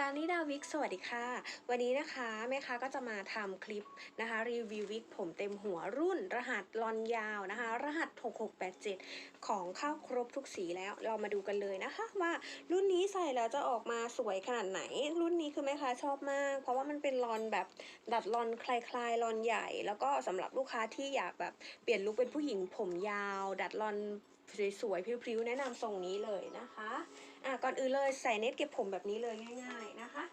ลานิดาวิกสวัสดีค่ะ วันนี้นะคะแม่ค้าก็จะมาทำคลิปนะคะรีวิววิกผมเต็มหัวรุ่น รหัสลอนยาวนะคะ รหัส 6687 ของเข้าครบทุกสีแล้วเรามาดูกันเลยนะคะ ว่ารุ่นนี้ใส่แล้วจะออกมาสวยขนาดไหน รุ่นนี้คือแม่ค้าชอบมาก เพราะว่ามันเป็นลอนแบบดัดลอนคลายๆลอนใหญ่ แล้วก็สำหรับลูกค้าที่อยากแบบเปลี่ยนลุคเป็นผู้หญิงผมยาว ดัดลอนสวยๆพริ้วๆแนะนำทรงนี้เลยนะคะ อะก่อนอื่นเลยใส่เน็ตเก็บผมแบบนี้เลยง่าย ๆนะคะ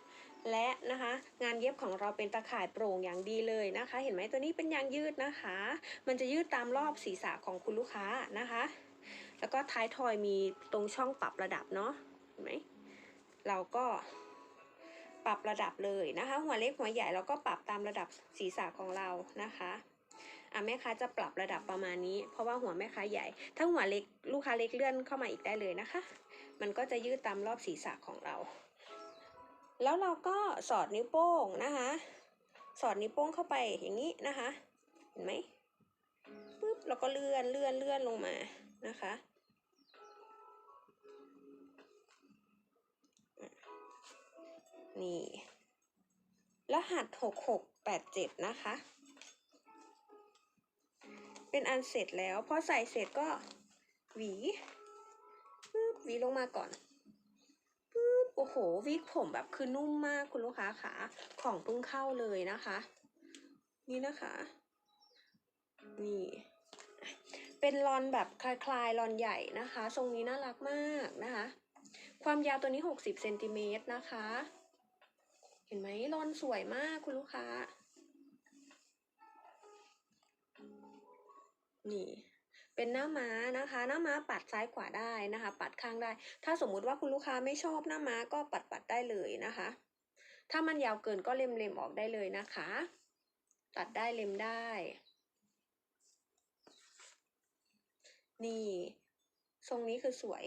และนะคะงานเย็บของเราเป็นตะข่ายโปร่งอย่างดีเลยนะคะ เห็นไหมตัวนี้เป็นยางยืดนะคะ มันจะยืดตามรอบศีรษะของคุณลูกค้านะคะ แล้วก็ท้ายทอยมีตรงช่องปรับระดับเนาะเห็นไหมเราก็ปรับระดับเลยนะคะ หัวเล็กหัวใหญ่เราก็ปรับตามระดับศีรษะของเรานะคะ อะแม่ค้าจะปรับระดับประมาณนี้ เพราะว่าหัวแม่ค้าใหญ่ ถ้าหัวเล็กลูกค้าเล็กเลื่อนเข้ามาอีกได้เลยนะคะ มันก็จะยืดตามรอบศีรษะของเรา แล้วเราก็สอดนิ้วโป้งนะคะ สอดนิ้วโป้งเข้าไปอย่างนี้นะคะ เห็นไหมปุ๊บเราก็เลื่อนเลื่อนเลื่อนลงมานะคะนี่ รหัสหกหกแปดเจ็ดนะคะ เป็นอันเสร็จแล้วพอใส่เสร็จก็หวีปึ๊บหวีลงมาก่อนปึ๊บโอ้โหวิกผมแบบคือนุ่มมากคุณลูกค้าขาของเพิ่งเข้าเลยนะคะ นี่นะคะ นี่เป็นรอนแบบคลายๆรอนใหญ่นะคะ ทรงนี้น่ารักมากนะคะ ความยาวตัวนี้ 60เซนติเมตรนะคะ เห็นไหมรอนสวยมากคุณลูกค้า นี่เป็นหน้าม้านะคะ หน้าม้าปัดซ้ายขวาได้นะคะ ปัดข้างได้ ถ้าสมมุติว่าคุณลูกค้าไม่ชอบหน้าม้าก็ปัดปัดได้เลยนะคะ ถ้ามันยาวเกินก็เล็มเล็มออกได้เลยนะคะ ตัดได้เล็มได้ นี่ ทรงนี้คือสวย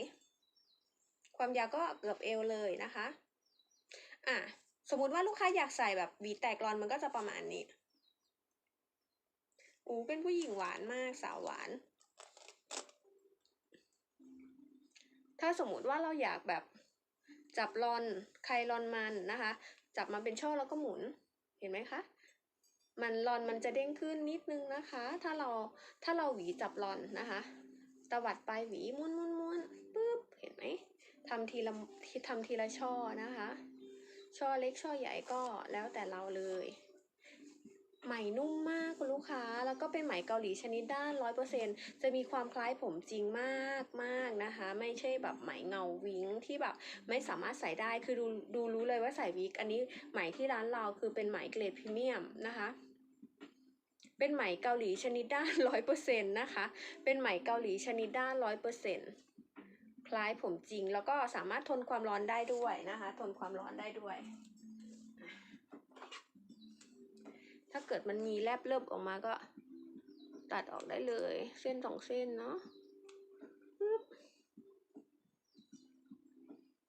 ความยาวก็เกือบเอวเลยนะคะ อะ สมมุติว่าลูกค้าอยากใส่แบบวีแตกรอนมันก็จะประมาณนี้ อูเป็นผู้หญิงหวานมากสาวหวาน ถ้าสมมุติว่าเราอยากแบบจับรอนใครรอนมันนะคะ จับมาเป็นช่อแล้วก็หมุนเห็นไหมคะมันรอนมันจะเด้งขึ้นนิดนึงนะคะ ถ้าเราถ้าเราหวีจับรอนนะคะตวัดปลายหวีม้วนม้วนม้วนปึ๊บเห็นไหมทำทีละทำทีละช่อนะคะ ช่อเล็กช่อใหญ่ก็แล้วแต่เราเลย ไหมนุ่มมากคุณลูกค้า แล้วก็เป็นไหมเกาหลีชนิดด้านร้อยเปอร์เซ็นจะมีความคล้ายผมจริงมากมากนะคะ ไม่ใช่แบบไหมเงาวิงที่แบบไม่สามารถใส่ได้คือดูดูรู้เลยว่าใส่วิก อันนี้ไหมที่ร้านเราคือเป็นไหมเกรดพรีเมียมนะคะเป็นไหมเกาหลีชนิดด้านร้อยเปอร์เซ็นนะคะ เป็นไหมเกาหลีชนิดด้านร้อยเปอร์เซ็นคล้ายผมจริง แล้วก็สามารถทนความร้อนได้ด้วยนะคะ ทนความร้อนได้ด้วย ถ้าเกิดมันมีแลบเลิบออกมาก็ตัดออกได้เลย เส้นสองเส้นเนาะ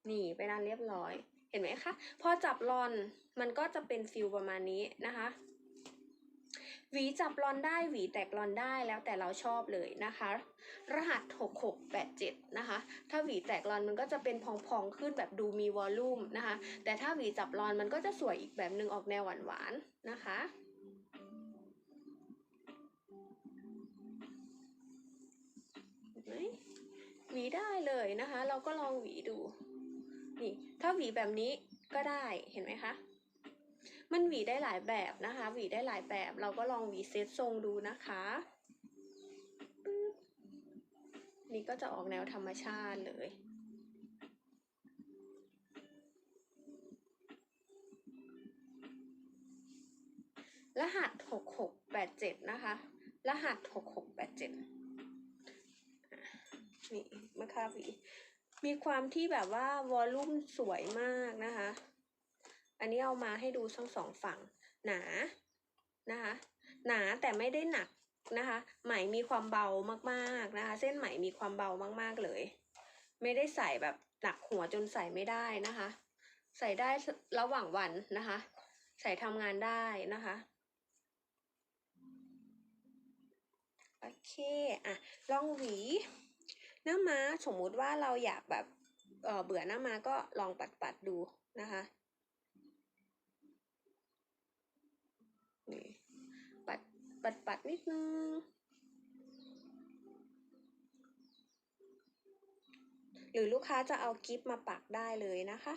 นี่เป็นอันเรียบร้อย เห็นไหมคะ พอจับรอนมันก็จะเป็นฟิลประมาณนี้นะคะหวีจับรอนได้หวีแตกรอนได้แล้วแต่เราชอบเลยนะคะ รหัส 6687 นะคะ ถ้าหวีแตกรอนมันก็จะเป็นพองๆขึ้นแบบดูมีวอลลุ่มนะคะ แต่ถ้าหวีจับรอนมันก็จะสวยอีกแบบหนึ่งออกแนวหวานๆนะคะ ไหมหวีได้เลยนะคะ เราก็ลองหวีดู นี่ ถ้าหวีแบบนี้ก็ได้เห็นไหมคะ มันหวีได้หลายแบบนะคะ หวีได้หลายแบบ เราก็ลองหวีเซตทรงดูนะคะ นี่ก็จะออกแนวธรรมชาติเลยรหัส 6687 นะคะ รหัส 6687 นี่มะคาวีมีความที่แบบว่าวอลลุ่มสวยมากนะคะ อันนี้เอามาให้ดูทั้งสองฝั่งหนานะคะ หนาแต่ไม่ได้หนักนะคะ ไหมมีความเบามากๆนะคะ เส้นไหมมีความเบามากๆเลย ไม่ได้ใส่แบบหนักหัวจนใส่ไม่ได้นะคะ ใส่ได้ระหว่างวันนะคะ ใส่ทำงานได้นะคะโอเค อะ ลองหวี หน้ามาสมมุติว่าเราอยากแบบเเบื่อหน้ามาก็ลองปัดปัดดูนะคะนี่ปัดปัดปัดนิดนึงหรือลูกค้าจะเอากิฟมาปักได้เลยนะคะ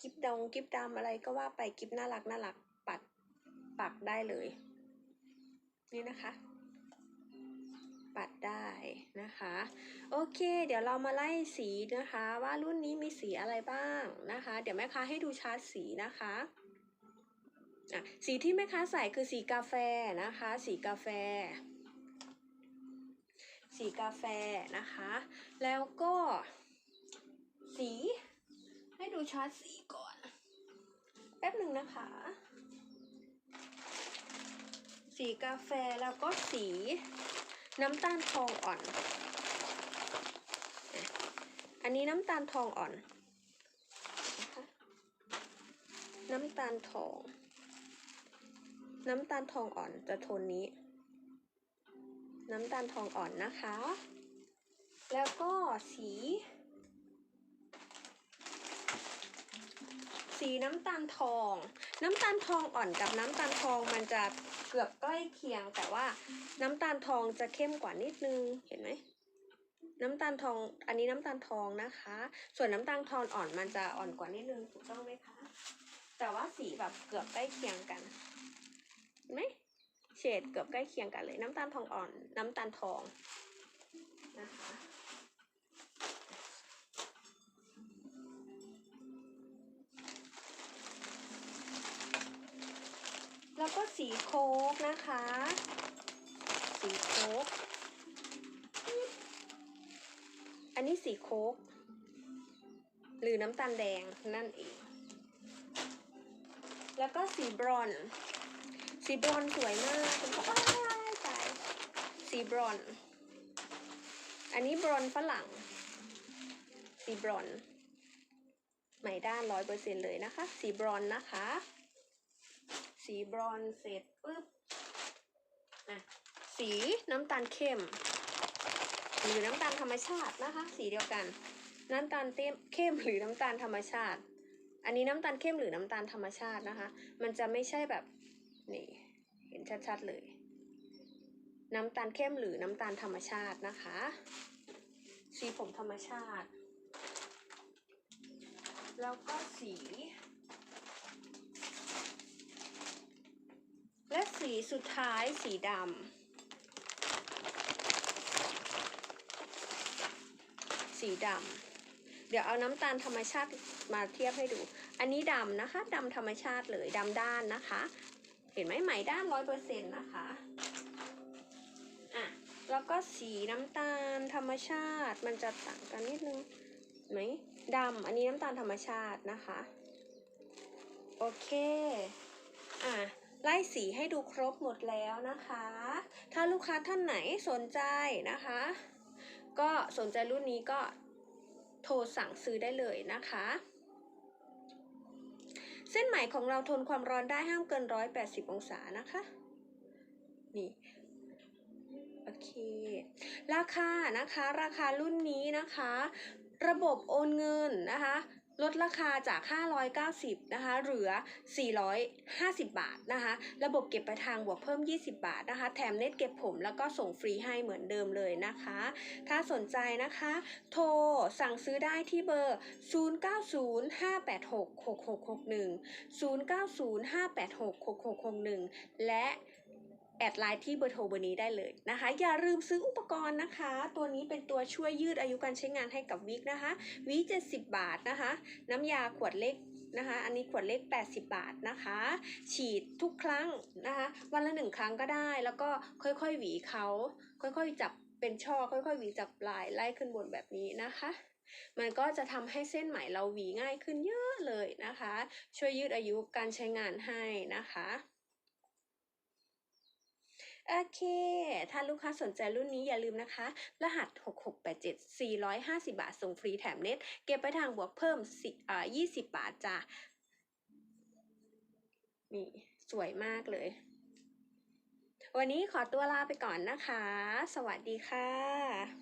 กิฟดองกิฟดำอะไรก็ว่าไปกิฟน่ารักน่ารักปักปักได้เลย นี่นะคะ ปัดได้นะคะ โอเค เดี๋ยวเรามาไล่สีนะคะ ว่ารุ่นนี้มีสีอะไรบ้างนะคะ เดี๋ยวแม่ค้าให้ดูชาร์ตสีนะคะอะสีที่แม่ค้าใส่คือสีกาแฟนะคะ สีกาแฟ สีกาแฟนะคะ แล้วก็สี ให้ดูชาร์ตสีก่อน แป๊บหนึ่งนะคะ สีกาแฟแล้วก็สี น้ำตาลทองอ่อน อันนี้น้ำตาลทองอ่อน น้ำตาลทอง น้ำตาลทองอ่อนจะโทนนี้ น้ำตาลทองอ่อนนะคะ แล้วก็สี น้ำตาลทอง น้ำตาลทองอ่อนกับน้ำตาลทองมันจะเกือบใกล้เคียง แต่ว่าน้ำตาลทองจะเข้มกว่านิดนึงเห็นไหมน้ำตาลทอง อันนี้น้ำตาลทองนะคะ ส่วนน้ำตาลทองอ่อนมันจะอ่อนกว่านิดนึงถูกต้องไหมคะ แต่ว่าสีแบบเกือบใกล้เคียงกันเห็นไหมเฉดเกือบใกล้เคียงกันเลย น้ำตาลทองอ่อน น้ำตาลทองนะคะ สีโค้กนะคะ สีโค้ก อันนี้สีโค้ก หรือน้ำตาลแดงนั่นเอง แล้วก็สีบรอน สีบรอนสวยมากคุณพ่อตายสีบรอน อันนี้บรอนฝรั่ง สีบรอนซ์ไหมด้านร้อยเปอร์เซ็นเลยนะคะ สีบรอนนะคะ สีบรอนเสร็จปุ๊บอะสีน้ำตาลเข้มหรือน้ำตาลธรรมชาตินะคะ สีเดียวกัน น้ำตาลเต็มเข้มหรือน้ำตาลธรรมชาติ อันนี้น้ำตาลเข้มหรือน้ำตาลธรรมชาตินะคะ มันจะไม่ใช่แบบนี่เห็นชัดๆเลย น้ำตาลเข้มหรือน้ำตาลธรรมชาตินะคะ สีผมธรรมชาติ แล้วก็สี และ สีสุดท้ายสีดำสีดำเดี๋ยวเอาน้ำตาลธรรมชาติมาเทียบให้ดู อันนี้ดำนะคะดำธรรมชาติเลยดำด้านนะคะ เห็นไหมไหมด้านร้อยเปอร์เซ็นต์นะคะอะแล้วก็สีน้ำตาลธรรมชาติมันจะต่างกันนิดนึงไหมดำอันนี้น้ำตาลธรรมชาตินะคะ โอเค อะ ไล่สีให้ดูครบหมดแล้วนะคะ ถ้าลูกค้าท่านไหนสนใจนะคะ ก็สนใจรุ่นนี้ก็โทรสั่งซื้อได้เลยนะคะ เส้นไหมของเราทนความร้อนได้ห้ามเกิน 180 องศานะคะ นี่โอเค ราคานะคะ ราคารุ่นนี้นะคะ ระบบโอนเงินนะคะลดราคาจาก 590 นะคะ เหลือ 450 บาทนะคะ ระบบเก็บปลายทางบวกเพิ่ม 20 บาทนะคะ แถมเน็ตเก็บผมแล้วก็ส่งฟรีให้เหมือนเดิมเลยนะคะ ถ้าสนใจนะคะ โทรสั่งซื้อได้ที่เบอร์ 0905866661 0905866661 และ แอดไลน์ที่เบอร์โทรเบอร์นี้ได้เลยนะคะ อย่าลืมซื้ออุปกรณ์นะคะ ตัวนี้เป็นตัวช่วยยืดอายุการใช้งานให้กับวิกนะคะวิก70บาทนะคะ น้ำยาขวดเล็กนะคะ อันนี้ขวดเล็ก 80 บาทนะคะ ฉีดทุกครั้งนะคะ วันละหนึ่งครั้งก็ได้ แล้วก็ค่อยๆหวีเขา ค่อยๆจับเป็นช่อ ค่อยๆหวีจับปลายไล่ขึ้นบนแบบนี้นะคะ มันก็จะทำให้เส้นไหมเราหวีง่ายขึ้นเยอะเลยนะคะ ช่วยยืดอายุการใช้งานให้นะคะ โอเค ถ้าลูกค้าสนใจรุ่นนี้อย่าลืมนะคะ รหัส 6687 450 บาท ส่งฟรีแถมเน็ต เก็บไปทางบวกเพิ่มสิอ่า20 บาทจ้ะ นี่ สวยมากเลย วันนี้ขอตัวลาไปก่อนนะคะ สวัสดีค่ะ